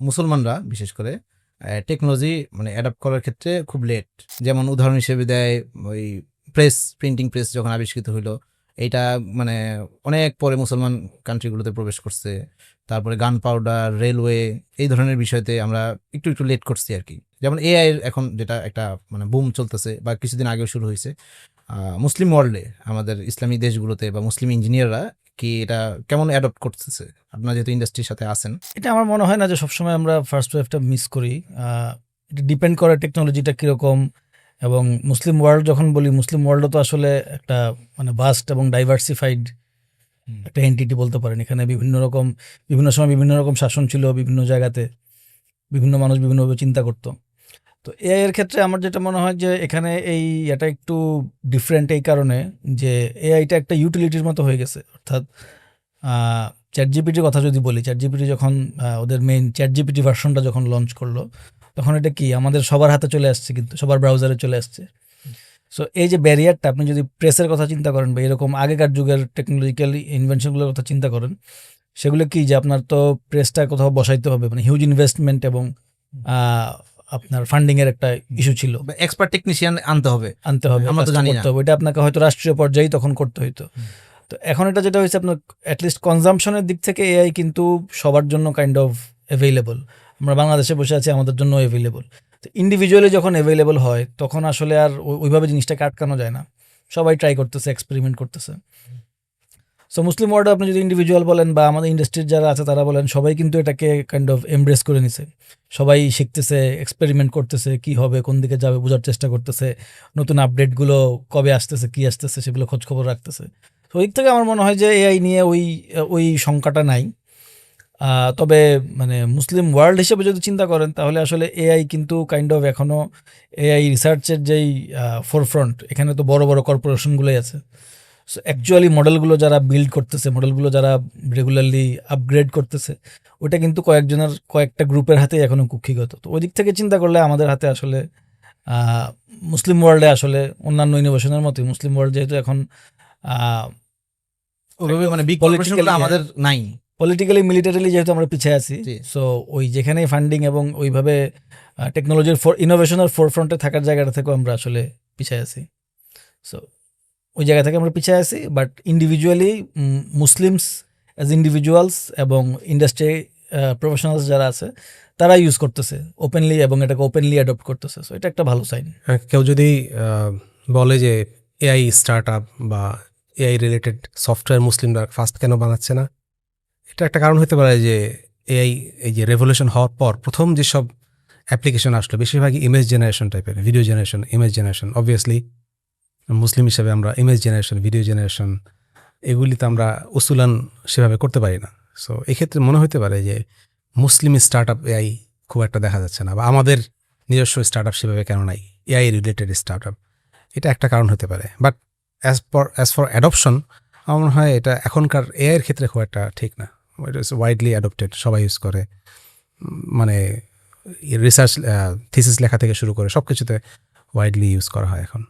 মুসলমানরা, বিশেষ করে টেকনোলজি মানে অ্যাডাপ্ট করার ক্ষেত্রে খুব লেট যেমন উদাহরণ হিসেবে দেয়, ওই প্রেস প্রিন্টিং প্রেস যখন আবিষ্কৃত হলো এইটা মানে অনেক পরে মুসলমান কান্ট্রিগুলোতে প্রবেশ করছে। তারপরে গান পাউডার রেলওয়ে এই ধরনের বিষয়তে আমরা একটু একটু লেট করছি আর কি। যেমন এআই এখন যেটা একটা মানে বুম চলতেছে বা কিছুদিন আগেও শুরু হয়েছে মুসলিম ওয়ার্ল্ডে আমাদের ইসলামী দেশগুলোতে বা মুসলিম ইঞ্জিনিয়াররা কি এটা কেমন অ্যাডপ্ট করতেছে? আপনার যেহেতু ইন্ডাস্ট্রির সাথে আছেন। এটা আমার মনে হয় না যে সবসময় আমরা ফার্স্ট ওয়েভটা মিস করি। এটা ডিপেন্ড করে টেকনোলজিটা কীরকম এবং মুসলিম ওয়ার্ল্ড যখন বলি মুসলিম ওয়ার্ল্ডও তো আসলে একটা মানে বাস্ট এবং ডাইভার্সিফাইড একটা এন্টিটি বলতে পারেন। এখানে বিভিন্ন রকম বিভিন্ন সময় বিভিন্ন রকম শাসন ছিল বিভিন্ন জায়গাতে। বিভিন্ন মানুষ বিভিন্নভাবে চিন্তা করতো। তো এআই এর ক্ষেত্রে আমার যেটা মনে হয় যে এখানে এই এটা একটু ডিফারেন্ট এই কারণে যে এআইটা একটা ইউটিলিটির মতো হয়ে গেছে। অর্থাৎ চ্যাট জিপিটির কথা যদি বলি চ্যাট জিপিটি যখন ওদের মেইন চ্যাট জিপিটি ভার্সনটা যখন লঞ্চ করল, তখন এটা কি, আমাদের সবার হাতে চলে আসছে কিন্তু, সবার ব্রাউজারে চলে আসছে। সো এই যে ব্যারিয়ারটা আপনি যদি প্রেসের কথা চিন্তা করেন বা এরকম আগেকার যুগের টেকনোলজিক্যাল ইনভেনশনগুলোর কথা চিন্তা করেন, সেগুলো কি যে আপনার তো প্রেসটা কোথাও বসাইতে হবে মানে হিউজ ইনভেস্টমেন্ট এবং আপনার ফান্ডিং এর একটা ইস্যু ছিল। এক্সপার্ট টেকনিশিয়ান আনতে হবে। আনতে হবে আমরা তো জানি না। এটা আপনাকে হয়তো রাষ্ট্রীয় পর্যায়ে তখন করতে হইতো। তো এখন এটা যেটা হয়েছে আপনার অ্যাটলিস্ট কনজামশনের দিক থেকে এআই কিন্তু সবার জন্য কাইন্ড অফ অ্যাভেলেবল আমরা বাংলাদেশে বসে আছি আমাদের জন্য অ্যাভেলেবল তো ইন্ডিভিজুয়ালি যখন অ্যাভেলেবল হয় তখন আসলে আর ওই- ওইভাবে জিনিসটাকে আটকানো যায় না। সবাই ট্রাই করতেছে এক্সপেরিমেন্ট করতেছে। সো মুসলিম ওয়ার্ডে আপনি যদি ইন্ডিভিজুয়াল বলেন বা আমাদের ইন্ডাস্ট্রির যারা আছে, তারা বলেন, সবাই কিন্তু এটাকে কাইন্ড অফ এমব্রেস করে নিছে। সবাই শিখতেছে এক্সপেরিমেন্ট করতেছে, কি হবে, কোন দিকে যাবে, বোঝার চেষ্টা করতেছে। নতুন আপডেটগুলো কবে আসতেছে, কি আসতেছে, সেগুলো খোঁজ খবর রাখতেছে। তো ওই থেকে আমার মনে হয় যে এআই নিয়ে ওই ওই শঙ্কাটা নাই। তবে মানে মুসলিম ওয়ার্ল্ড হিসেবে যদি চিন্তা করেন, তাহলে আসলে এআই কিন্তু কাইন্ড অফ এখনও এআই রিসার্চের যেই ফোরফ্রন্ট এখানে তো বড় বড় কর্পোরেশনগুলোই আছে। সো অ্যাকচুয়ালি মডেলগুলো যারা বিল্ড করতেছে মডেলগুলো যারা রেগুলারলি আপগ্রেড করতেছে ওটা কিন্তু কয়েকজনের কয়েকটা গ্রুপের হাতেই এখনও কুক্ষিগত। তো ওই দিক থেকে চিন্তা করলে আমাদের হাতে আসলে মুসলিম ওয়ার্ল্ডে আসলে অন্যান্য ইনোভেশনের মতোই। মুসলিম ওয়ার্ল্ড যেহেতু এখন মানে বিগ হ্যাঁ। আমাদের নাই। পলিটিক্যালি মিলিটারিলি যেহেতু আমরা পিছিয়ে আছি সো ওই যেখানেই ফান্ডিং এবং ওইভাবে টেকনোলজির ফর ইনোভেশনের ফোরফ্রন্টে থাকার জায়গাটা থেকেও আমরা আসলে পিছিয়ে আছি। সো ওই জায়গা থেকে আমরা পিছিয়ে আছি but individually Muslims as individuals এবং ইন্ডাস্ট্রি প্রফেশনালস যারা আছে তারা ইউজ করতেছে ওপেনলি এবং এটাকে ওপেনলি অ্যাডপ্ট করতেছে। সো এটা একটা ভালো সাইন হ্যাঁ, কেউ যদি বলে যে এআই স্টার্ট আপ বা এআই রিলেটেড সফটওয়্যার মুসলিমরা ফার্স্ট কেন বানাচ্ছে না? এটা একটা কারণ হতে পারে যে এআই এই যে রেভলিউশন হওয়ার পর প্রথম যেসব অ্যাপ্লিকেশন আসলো বেশিরভাগই ইমেজ জেনারেশন টাইপের video generation image generation obviously Muslim হিসাবে আমরা ইমেজ জেনারেশন ভিডিও জেনারেশন এগুলিতে আমরা উসুলান সেভাবে করতে পারি না। সো এক্ষেত্রে মনে হতে পারে যে মুসলিম স্টার্ট আপ এআই খুব একটা দেখা যাচ্ছে না বা আমাদের নিজস্ব স্টার্ট আপ সেভাবে কেন নাই? এআই রিলেটেড স্টার্ট আপ এটা একটা কারণ হতে পারে। But as for as for adoption আমার মনে হয় এটা এখনকার এআইয়ের ক্ষেত্রে খুব একটা ঠিক না। এটা ওয়াইডলি অ্যাডপ্টেড সবাই ইউজ করে। মানে রিসার্চ থিসিস লেখা থেকে শুরু করে সব কিছুতে ওয়াইডলি ইউজ করা হয় এখন।